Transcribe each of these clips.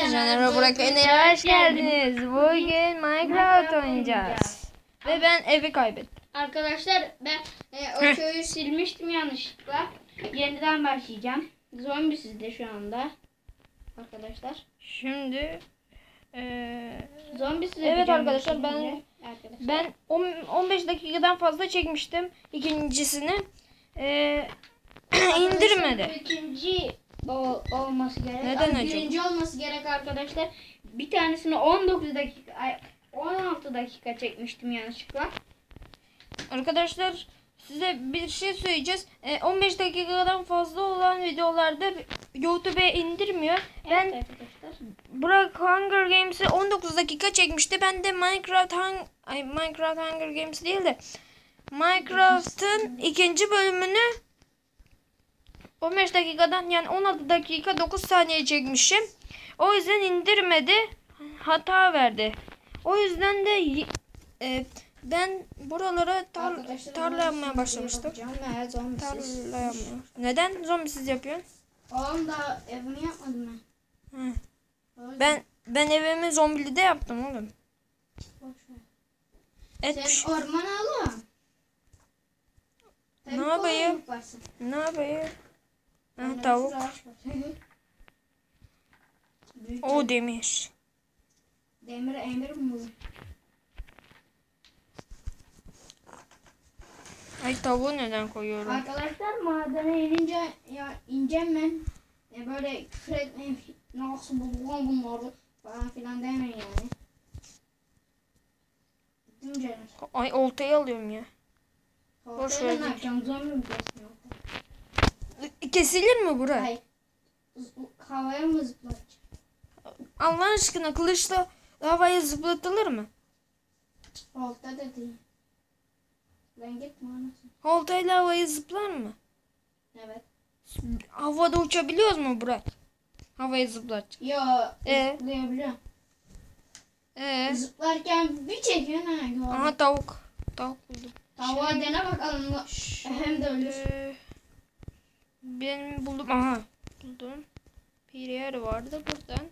Caner Burak Öneri'ye hoş geldiniz. Bugün Minecraft oynayacağız. Ve ben evi kaybettim. Arkadaşlar ben e, o köyü silmiştim yanlışlıkla. Yeniden başlayacağım. Zombi sizde şu anda. Arkadaşlar. Şimdi eee, Zombi size Evet arkadaşlar, ben-. Arkadaşlar. ben on- 15 dakikadan fazla çekmiştim ikincisini. Eee indirmedi. İkinci ol- olması gerek. Neden acaba? Birinci olması gerek arkadaşlar. Bir tanesini 19 dakika, ay, 16 dakika çekmiştim yanlışlıkla. Arkadaşlar size bir şey söyleyeceğiz. Eee, 15 dakikadan fazla olan videolarda YouTube'e indirmiyor. Ben Evet arkadaşlar. Burak Hunger Games'i 19 dakika çekmişti. Ben de Minecraft hang ay Minecraft Hunger Games değil de Minecraft'ın ikinci bölümünü 15 dakikadan yani 16 dakika 9 saniye çekmişim. O yüzden indirmedi. Hata verdi. O yüzden de e, ben buralara tar tarla yapmaya başlamıştım. Tarla yapmaya. Neden zombisiz yapıyorsun? Oğlum da evimi yapmadım ben. Hı. Ben ben evimi zombili de yaptım oğlum. Et Sen ormana alın. Ne yapayım? Ne yapayım? Bende tavuk. O demir. demir emir mi? Ay tavuğu neden koyuyorum? Arkadaşlar madene inince ya ineceğim ben. E böyle küfür etmeyin. Nasıl buldum bunları falan filan demeyin yani. Ay oltayı alıyorum ya. Ver. ne yapacağım? Mi kesmiyor? Kesilir mi bura? Hayır. Havaya mı zıplatacağım? Allah aşkına kılıçla havaya zıplatılır mı? Olta da değil. Ben gitme anasını. Oltayla havaya zıplar mı? Evet. Havada uçabiliyoruz mu Burak? Havaya zıplat. Yo Ee? zıplayabiliyorum. Ee? Zıplarken bir çekiyorsun ha. Aha tavuk. Tavuk buldum. Tavuğa dene bakalım. Hem de ölür. Benim buldum. Aha. Buldum. Bir yer vardı buradan.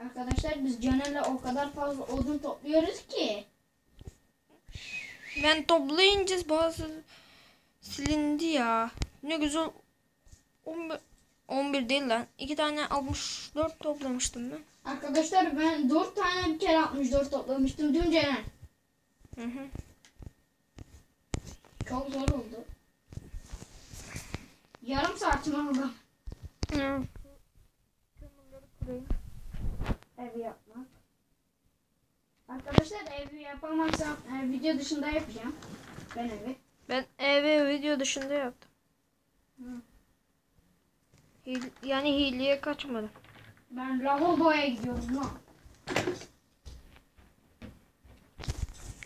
Arkadaşlar biz Caner'le o kadar fazla odun topluyoruz ki. Ben toplayınca bazı silindi ya. Ne güzel 11, 11 değil lan. 2 tane 64 toplamıştım ben. Arkadaşlar ben 4 tane bir kere 64 toplamıştım dün Caner. Hı hı. Çok zor oldu. Yarım saatim aldı Hı. evi yapmak. Arkadaşlar evi yapamazsam e, video dışında yapacağım. Ben evi. Ben evi video dışında yaptım. Hı. Hil- yani hileye kaçmadım. Ben lavaboya gidiyorum lan.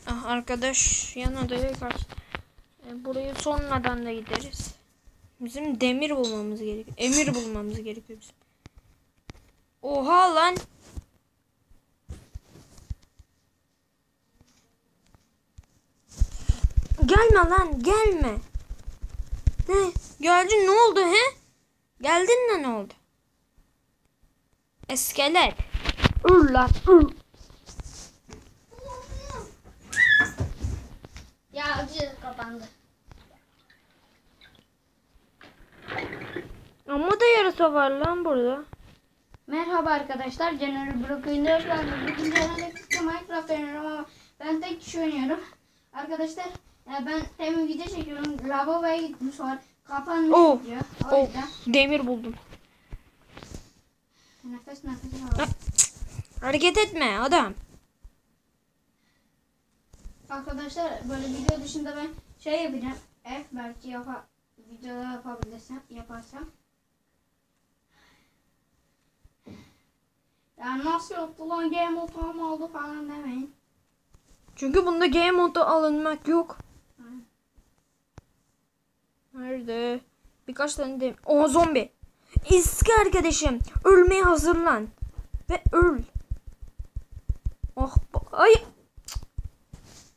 Ah arkadaş yan odaya kaç. E, buraya sonradan da gideriz. Bizim demir bulmamız gerekiyor. Emir bulmamız gerekiyor bizim. Oha lan. Gelme lan gelme. Ne? Geldin ne oldu he? Geldin de ne oldu? Eskelet. Ür lan ür. Ya acı kapandı. Ama da yarısı var lan burada. Merhaba arkadaşlar. Caner Brook'un hoş geldiniz. Bugün Caner'le birlikte Minecraft oynuyorum ama ben tek kişi oynuyorum. Arkadaşlar e, ben demin video çekiyorum. Lavaboya gittim sonra kapanmış Oh, video. O Oh, yüzden demir buldum. nefes nefes al. Hareket etme adam. Arkadaşlar böyle video dışında ben şey yapacağım. F belki yapa, videoda yapabilirsem yaparsam. Ya nasıl yaptı lan game mode oldu falan demeyin. Çünkü bunda game modu alınmak yok. Hı. Nerede? Birkaç tane de... O zombi. Eski arkadaşım. Ölmeye hazırlan. Ve öl. Ah bak. Ay.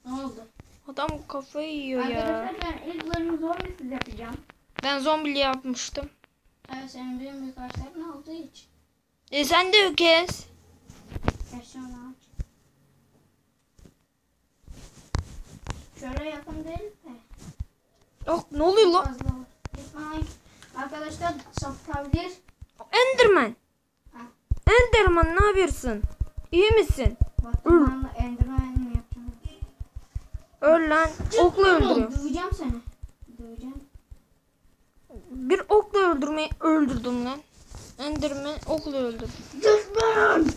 Ne oldu? Adam kafayı yiyor ya. Arkadaşlar ben ilk bölümü zombisiz yapacağım. Ben zombili yapmıştım. Evet senin benim birkaçların olduğu için. E sen de ağaç. Şöyle yakın değil de. Yok ne oluyor lan? Arkadaşlar sapıtabilir. Enderman. Ha. Enderman ne yapıyorsun? İyi misin? Batman'la Enderman mi yapacağım? Öl lan. Okla öldürüyor. Döveceğim seni. Döveceğim. Bir okla öldürmeyi öldürdüm lan. Enderman okla öldürdüm. Düşman!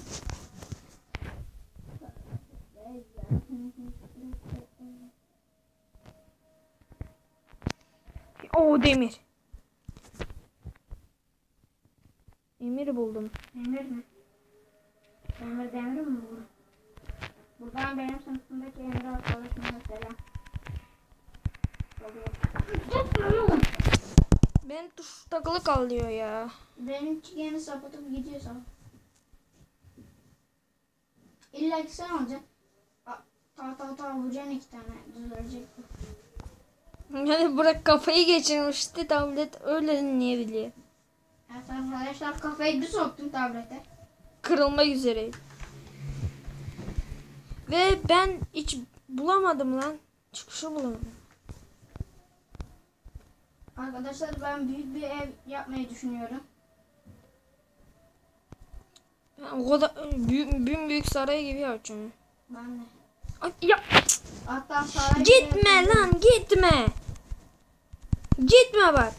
Oo demir. Demir buldum. Demir mi? Demir demir mi bu? Buradan benim sınıfımdaki Emre arkadaşıma selam. Benim tuş takılı kalıyor ya. Benim yeni sapıtıp gidiyor sana. İlla ki sen alacaksın. A- Ta ta ta vuracaksın iki tane düzelecek. Yani bırak kafayı geçirmişti tablet öyle dinleyebiliyor. Evet arkadaşlar kafayı bir soktum tablete. Kırılmak üzereydi. Ve ben hiç bulamadım lan. Çıkışı bulamadım. Arkadaşlar ben büyük bir ev yapmayı düşünüyorum. Ben o kadar büyük, büyük, büyük saray gibi yapacağım. Ben de. Ay, ya Hatta saray gitme lan gitme. Gitme bak.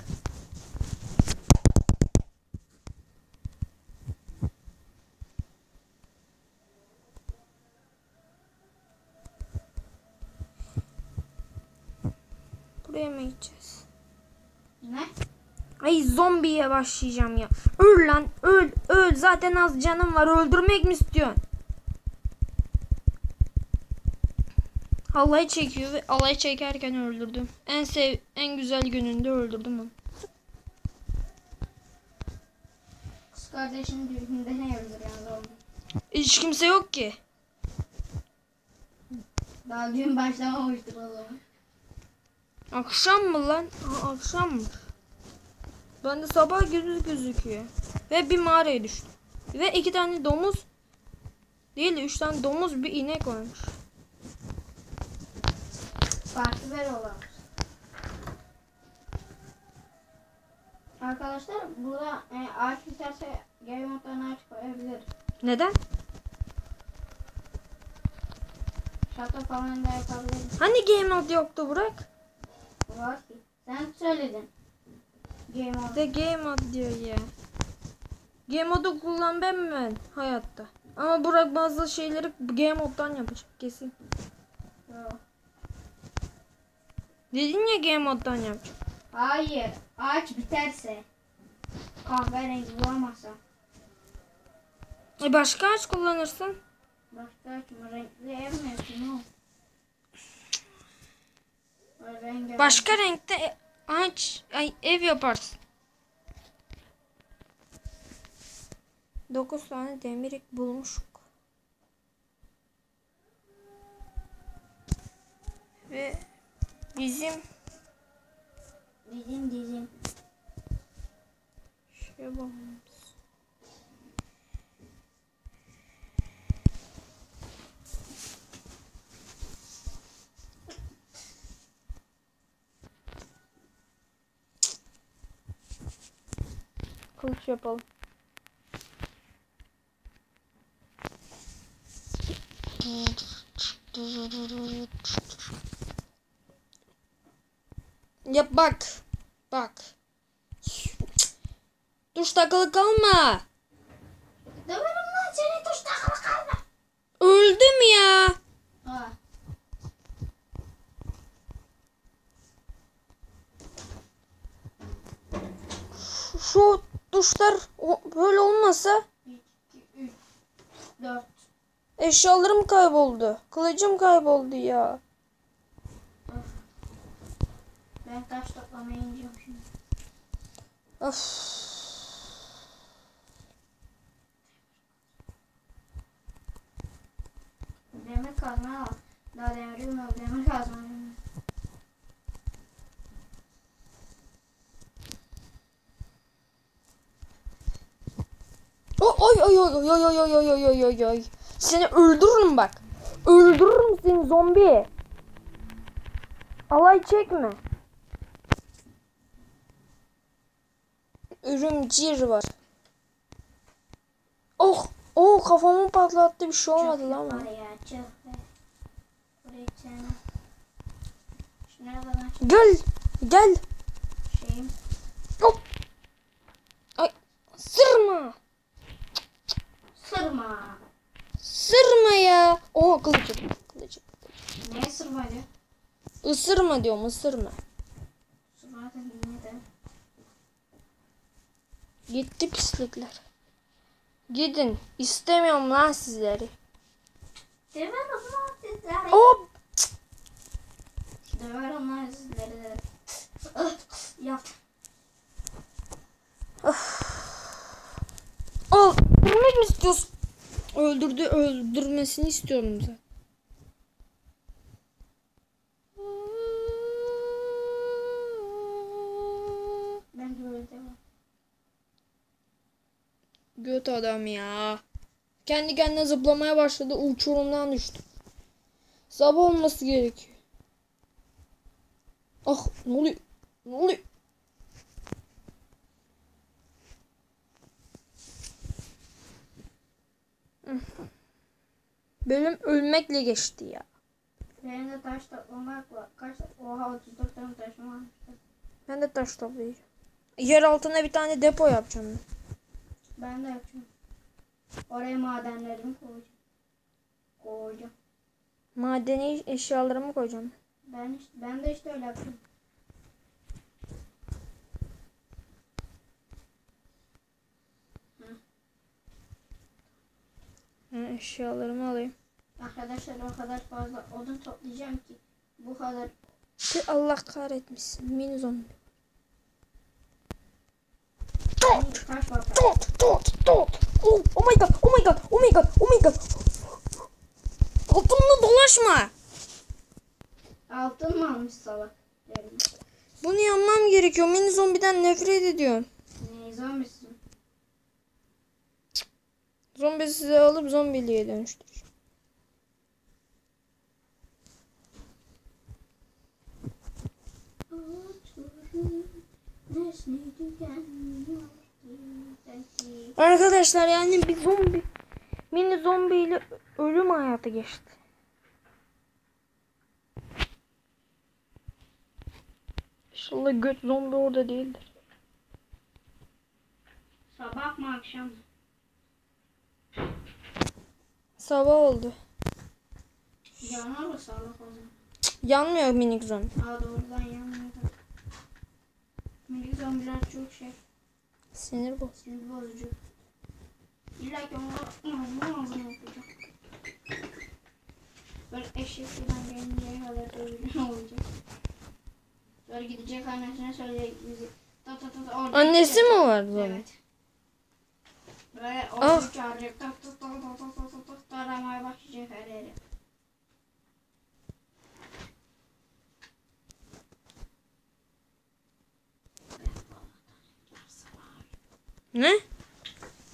Buraya mı gideceğiz? Ne? Ay zombiye başlayacağım ya. Öl lan öl öl zaten az canım var öldürmek mi istiyorsun? Halay çekiyor ve alay çekerken öldürdüm. En sev en güzel gününde öldürdüm onu. Kız kardeşinin düğününde ne yapılır yani. Hiç kimse yok ki. Daha düğün başlamamıştır o zaman. Akşam mı lan? Aa, akşam mı? Ben de sabah gözü gözüküyor. Ve bir mağaraya düştüm. Ve iki tane domuz değil de üç tane domuz bir inek varmış. Farklı ver olamaz. Arkadaşlar burada e, ağaç biterse game modlarına ağaç koyabilir. Neden? Şato falan da yapabiliriz. Hani game mode yoktu Burak? Var ki. Sen söyledin. Game mode. de game mode diyor ya. Game modu kullan ben ben hayatta? Ama Burak bazı şeyleri game moddan yapacak kesin. Yok. Dedin ya game moddan yapacak. Hayır. Ağaç biterse. Kahverengi bulamazsam. E başka ağaç kullanırsın. Başka ağaç mı? Renkli ev mi rengarenk. Başka renkte ağaç ay, ev yaparsın. 9 tane demir bulmuşuk. Ve bizim Dizim dizim. şey yapalım. Yap bak. Bak. Duş takılı kalma. Döverim lan seni tuş takılı kalma. Öldüm ya. Ha. Şu duşlar o- böyle olmasa 1, 2, 3, 4. eşyalarım kayboldu. Kılıcım kayboldu ya. Ben taş toplamaya ineceğim şimdi. Of. Demir kazma al. Daha demirim yok. Demir kazma. Ay ay ay ay ay ay ay ay ay ay. Seni öldürürüm bak. Öldürürüm seni zombi. Alay çekme. Örümcir var. Oh! Oh kafamı patlattı bir şey olmadı lan bana. Var ya çok be. Buraya içeceğim. Şunlara da ben Gel. Gel. şeyim. Hop. Ay. Sırma. Sırma. Sırma ya. Oh kılıcım. Kılıcım. Neye sırma diyor? Isırma diyorum ısırma. Sırma da yine de. Gitti pislikler. Gidin. İstemiyorum lan sizleri. Döver onlar sizleri. Hop. Döver onlar sizleri. Ah, Yat. Al. Ölmek mi istiyorsun? Öldürdü. Öldürmesini istiyorum zaten. Kendi kendine zıplamaya başladı. Uçurumdan düştü. Sabah olması gerekiyor. Ah ne oluyor? Ne oluyor? Bölüm ölmekle geçti ya. Benim de taş toplamak var. Kaç Oha 34 tane taşım var. Ben de taş toplayacağım. Yer altına bir tane depo yapacağım ben. Ben de yapacağım. Oraya madenlerimi koyacağım. Koyacağım. Madeni eşyalarımı koyacağım. Ben işte, ben de işte öyle. Ha, eşyalarımı alayım. Arkadaşlar o kadar fazla odun toplayacağım ki bu kadar Allah kahretmesin. Mini zombi. Var. Dot, dot, dot. Oh, oh my god, oh my god, oh my god, oh my god. Altımda dolaşma. Altın mı almış salak? Bunu yanmam gerekiyor. Mini zombiden nefret ediyorum. Ne zombisin? Zombi size alıp zombiliğe dönüştüreceğim. Arkadaşlar yani bir zombi mini zombi ile ölüm hayatı geçti. İnşallah göt zombi orada değildir. Sabah mı akşam mı? Sabah oldu. Yanar mı salak o zaman? Yanmıyor minik zombi. Aa doğrudan yanmıyor. Minik zombiler çok şey. Sinir boz. Sinir bozucu. İlla ki onu ağzına ağzına yapacağım. Böyle eşek gelinceye kadar öyle olacak. Sonra gidecek annesine söyleyecek bizi. Ta ta ta ta orada Annesi mi var zombi? Evet. Böyle Ah. onu çağıracak. Tak tak tak tak tak tak tak Ne?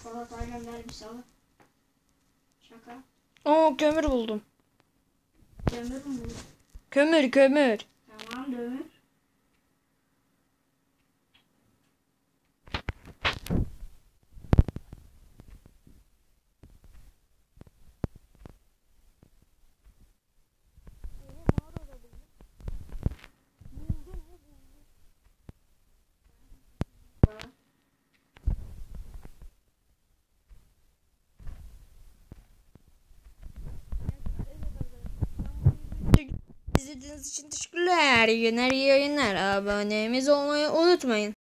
Polat aynen vermiş sana. Şaka. Oo kömür buldum. Kömür mü? Kömür kömür. İzlediğiniz için teşekkürler. İyi günler, iyi yayınlar. Abonemiz olmayı unutmayın.